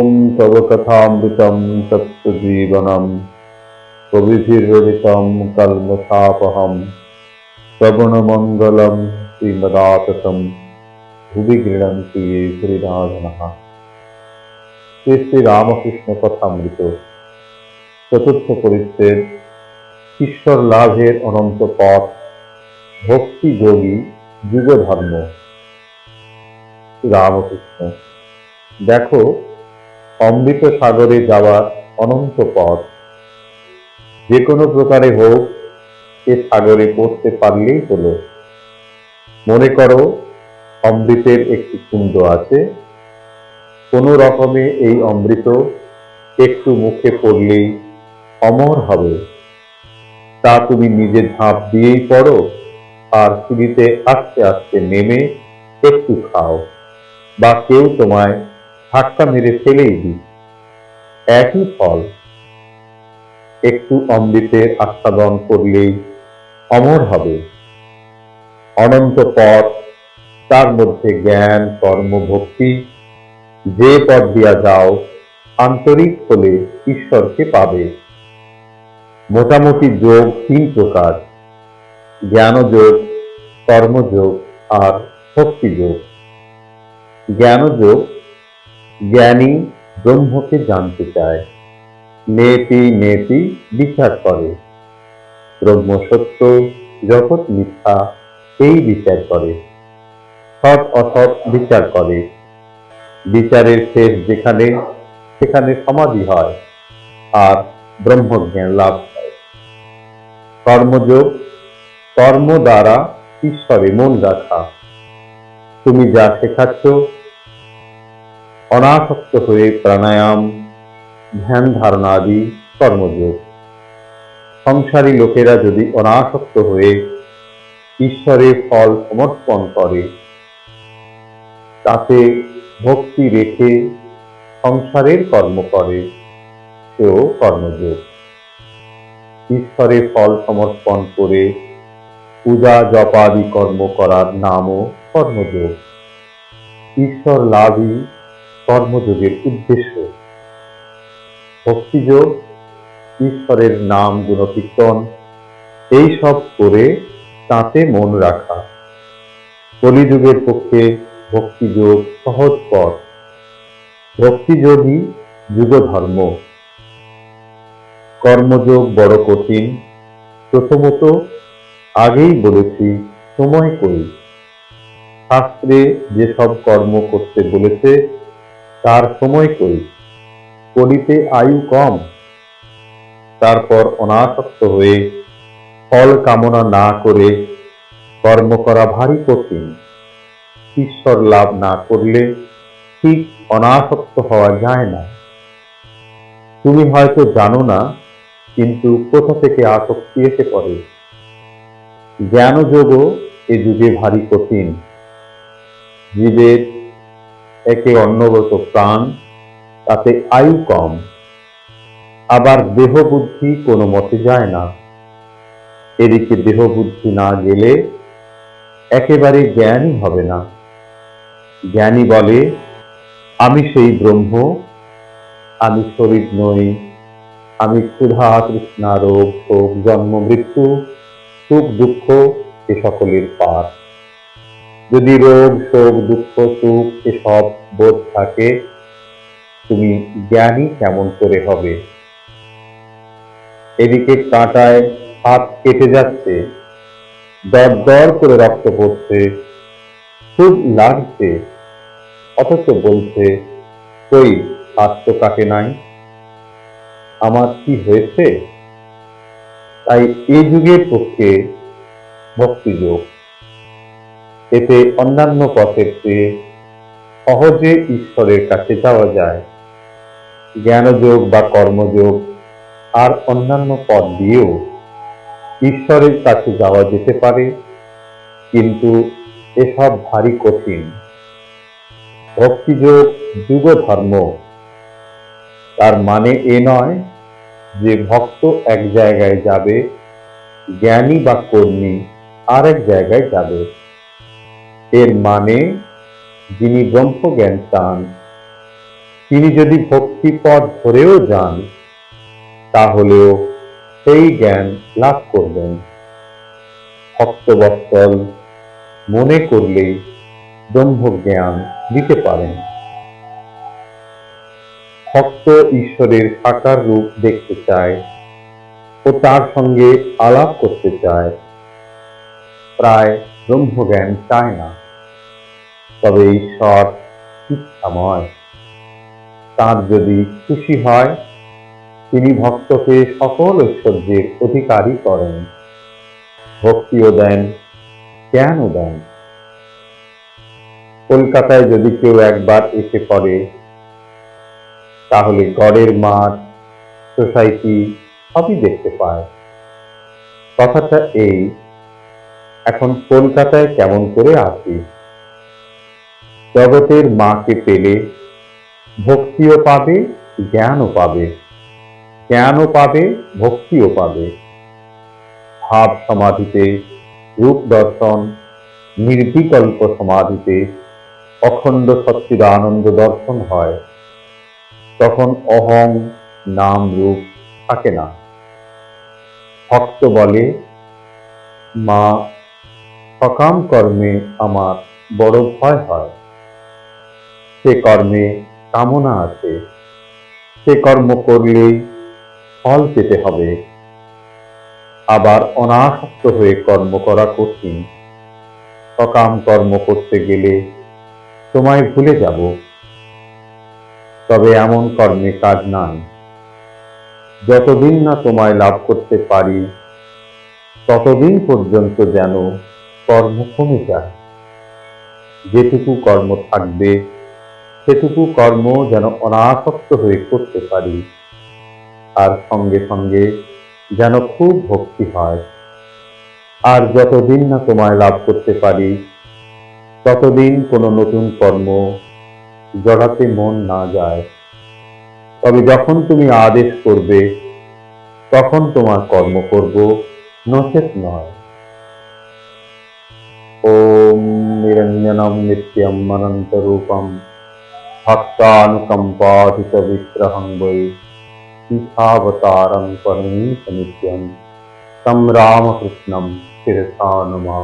ॐ तव कथामृतं सत्त्वजीवनं कविभिर्रचितं कल्मषापहं श्रवणमङ्गलं श्रीमदाततं ভুবি গৃহন্তি ये শ্রীরাজনः শ্রী শ্রী রামকৃষ্ণ কথামৃত চতুর্থ পরিচ্ছেদ ঈশ্বর লাভের অনন্ত পথ ভক্তি যোগী যুগ ধর্ম রামকৃষ্ণ দেখো অমৃত সাগরে যাওয়ার অনন্ত পথ। যে কোনো প্রকারে হোক, এ সাগরে পড়তে পারলেই হলো। মনে করো, অমৃতের একটি কুণ্ড আছে। কোনো রকমে এই অমৃত একটু মুখে পড়লেই অমর হবে। তা তুমি নিজে ঝাঁপ দিয়েই পড়ো, আর সিঁড়িতে আস্তে আস্তে নেমে একটু খাও, বা কেউ তোমায় ধাক্কা মেরে ফেলেই দিই। একই ফল একটু অমৃতের আস্বাদন করলেই অমর হবে। অনন্ত পথ, তার মধ্যে জ্ঞান, কর্ম, ভক্তি, যে পথ দিয়া যাও, আন্তরিক হলে ঈশ্বরকে পাবে। মোটামুটি যোগ তিন প্রকার, জ্ঞানযোগ, কর্মযোগ আর ভক্তিযোগ। জ্ঞানযোগ জ্ঞানী ব্রহ্মকে জানতে চায়। নেতি নেতি বিচার করে। ব্রহ্ম সত্য, জগৎ মিথ্যা, এই বিচার করে। সৎ অসৎ বিচার করে। বিচারের শেষ যেখানে, সেখানে সমাধি হয় আর ব্রহ্মজ্ঞান লাভ হয়। কর্মযোগ কর্ম দ্বারা ঈশ্বরে মন রাখা। তুমি যা শেখাচ্ছ অনাসক্ত হয়ে প্রাণায়াম, ধ্যান ধারণা আদি কর্মযোগ। সংসারী লোকেরা যদি অনাসক্ত হয়ে ঈশ্বরের ফল সমর্পণ করে, তাতে ভক্তি রেখে সংসারের কর্ম করে, সেও কর্মযোগ। ঈশ্বরের ফল সমর্পণ করে পূজা জপাদি কর্ম করার নামও কর্মযোগ। ঈশ্বর লাভই কর্মযোগের উদ্দেশ্য। ভক্তিযোগ, ঈশ্বরের নাম গুণকীর্তন, এই সব করে তাতে মন রাখা। কলিযুগের পক্ষে ভক্তিযোগ সহজ পথ। ভক্তিযোগই যুগ ধর্ম কর্মযোগ বড় কঠিন। প্রথমত, আগেই বলেছি, সময় করি। শাস্ত্রে যেসব কর্ম করতে বলেছে তার সময় করি করিতে আয়ু কম। তারপর অনাসক্ত হয়ে ফল কামনা না করে কর্ম করা ভারী কঠিন। ঈশ্বর লাভ না করলে ঠিক অনাসক্ত হওয়া যায় না। তুমি হয়তো জানো না, কিন্তু কোথা থেকে আসক্তি এসে পড়ে? জ্ঞানযোগও এ যুগে ভারী কঠিন। জীবের একে অন্নগত প্রাণ, তাতে আয়ু কম। আবার দেহ বুদ্ধি কোনো মতে যায় না। এদিকে দেহ বুদ্ধি না গেলে একেবারে জ্ঞানই হবে না। জ্ঞানী বলে, আমি সেই ব্রহ্ম, আমি শরীর নই, আমি ক্ষুধা, তৃষ্ণা, রোগ শোক জন্ম, মৃত্যু, সুখ, দুঃখ, এ সকলের পার। যদি রোগ, শোক, দুঃখ, সুখ এসব বোধ থাকে, তুমি জ্ঞানী কেমন করে হবে। এদিকে কাঁটায় হাত কেটে যাচ্ছে দর দর করে রক্ত পড়ছে, খুব লাগছে, অথচ বলছে, কই, হাত তো কাটে নাই। আমার কি হয়েছে? তাই এই যুগের পক্ষে ভক্তিযোগ। এতে অন্যান্য পথের চেয়ে সহজে ঈশ্বরের কাছে যাওয়া যায়। জ্ঞানযোগ বা কর্মযোগ আর অন্যান্য পথ দিয়েও ঈশ্বরের কাছে যাওয়া যেতে পারে, কিন্তু এসব ভারী কঠিন। ভক্তিযোগ যুগ ধর্ম তার মানে এ নয় যে ভক্ত এক জায়গায় যাবে, জ্ঞানী বা কর্মী আরেক জায়গায় যাবে। এর মানে যিনি ব্রহ্মজ্ঞান চান, তিনি যদি ভক্তিপথ ধরেও যান, তাহলেও সেই জ্ঞান লাভ করবেন। ভক্তবৎসল মনে করলেই ব্রহ্মজ্ঞান দিতে পারেন। ভক্ত ঈশ্বরের সাকার রূপ দেখতে চায় ও তার সঙ্গে আলাপ করতে চায়। প্রায় ব্রহ্মজ্ঞান চায় না। তবে ঈশ্বর ইচ্ছাময় তার যদি খুশি হয়, তিনি ভক্তকে সকল ঐশ্বর্যের অধিকারী করেন। ভক্তিও দেন, জ্ঞানও দেন। কলকাতায় যদি কেউ একবার এসে পড়ে, তাহলে গড়ের মাঠ, সোসাইটি সবই দেখতে পায়। কথাটা এই এখন কলকাতায় কেমন করে আসি জগতের মাকে পেলে ভক্তিও পাবে, জ্ঞানও পাবে। জ্ঞানও পাবে, ভক্তিও পাবে। ভাব সমাধিতে, রূপ দর্শন, নির্বিকল্প সমাধিতে অখণ্ড সচ্চিদানন্দ দর্শন হয়। তখন অহং নাম রূপ থাকে না। ভক্ত বলে, মা সকাম কর্মে আমার বড় ভয় হয়। সে কর্মে কামনা আছে। সে কর্ম করলেই ফল পেতে হবে। আবার অনাসক্ত হয়ে কর্ম করা কঠিন। সকাম কর্ম করতে গেলে তোমায় ভুলে যাব। তবে এমন কর্মে কাজ নাই। যতদিন না তোমায় লাভ করতে পারি, ততদিন পর্যন্ত যেন কর্ম কমে যায় যেটুকু কর্ম থাকবে, সেটুকু কর্ম যেন অনাসক্ত হয়ে করতে পারি। আর সঙ্গে সঙ্গে যেন খুব ভক্তি হয়। আর যতদিন না তোমায় লাভ করতে পারি, ততদিন কোনো নতুন কর্ম জড়াতে মন না যায়। তবে যখন তুমি আদেশ করবে, তখন তোমার কর্ম করব, নচেত নয়। ॐ निरञ्जनं नित्यं अनन्तरूपं भक्तानुकम्पाधितविग्रहं वै शिक्षावतारं परमीशनित्यं नित्यं सं रामकृष्णं शिरसा नमः